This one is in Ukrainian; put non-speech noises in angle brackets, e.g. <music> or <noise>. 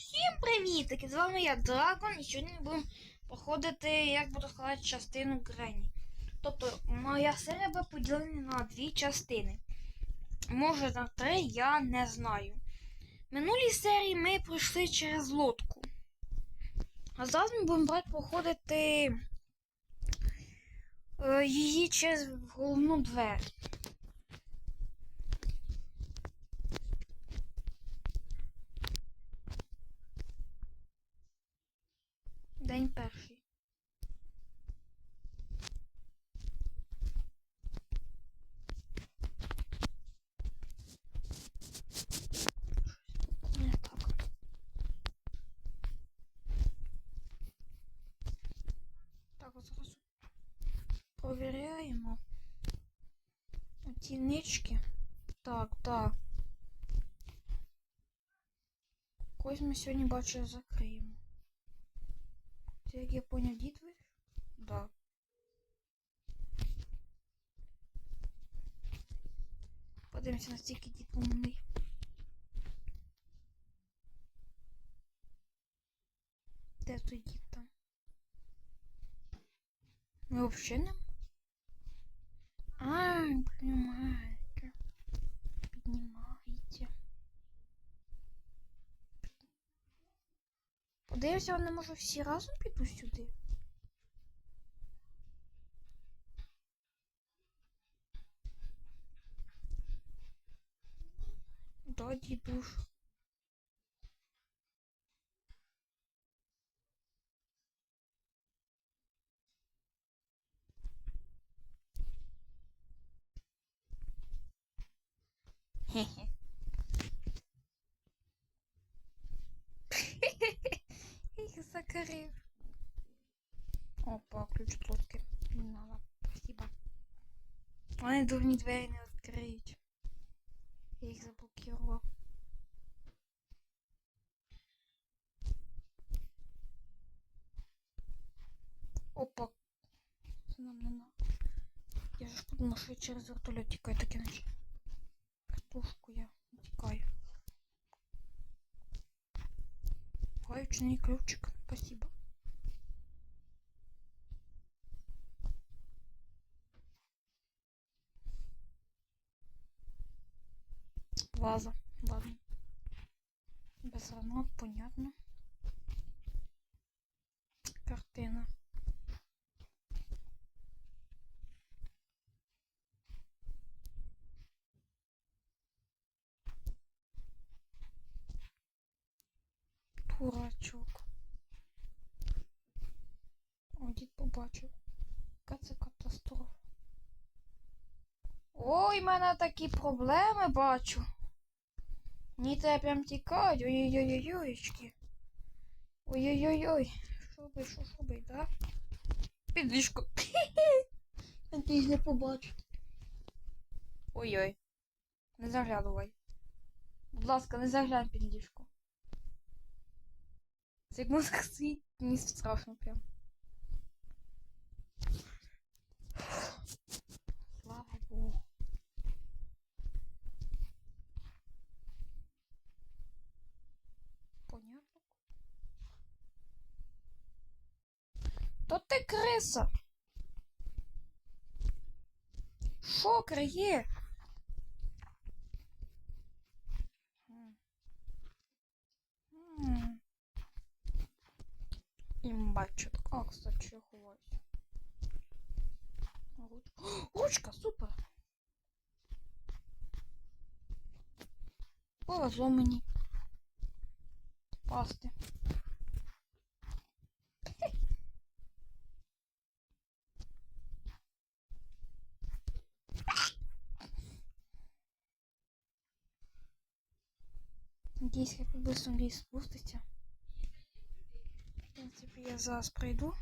Всім привітики! З вами я Дракон, і сьогодні будемо проходити, як буду сказати, частину Грені. Тобто, моя серія буде поділена на дві частини. Може на три, я не знаю. В минулій серії ми пройшли через лодку. А зараз ми будемо брати проходити е, її через головну двері. День перший. Щось тут не так. Так, от зараз провіряємо. Оці нички. Так, так. Когось ми сьогодні бачу закриємо. Це як я поняв, вийшов? Да. Подивимося, настільки дід умний. Де той дід там? Ми взагалі не? А, понимаете. Піднімаєте. Подивимося, вони може всі разом підуть сюди. Да, дідуш. Хе-хе. Их закрыл. Опа, ключ от лодки. Не надо. Спасибо. Вони дурні двері не відкриють. Я їх заблокував. Опа. Це нам не надо. Я ж подумав, що через вертольот тікаю, так іначе. Картошку я тікаю. Гаючный ключик. Спасибо. Ваза. Ладно. Без рамок, понятно. Картина. Дурачок. О, дід побачив. Яка це катастрофа. Ой, в мене такі проблеми бачу. Мені треба прям тікати. Ой-ой-ой-ой-ой. Ой-ой-ой-ой. Що би, що, що би, да? Під ліжко. Надіюсь, не побачить. Ой-ой. Не заглядувай. Будь ласка, не заглянь під ліжко. Це як мозг стоїть, мені страшно прям. Слава Богу. Понятно. То ти криса. Що криє? Имба, чутка, кстати, я ховаюсь. Ручка. <gasps> О, ручка, супер. Повезло мені. Пасти. <laughs> Надіюсь, як быстро ліс спуститься. Принципі, я зараз пройду.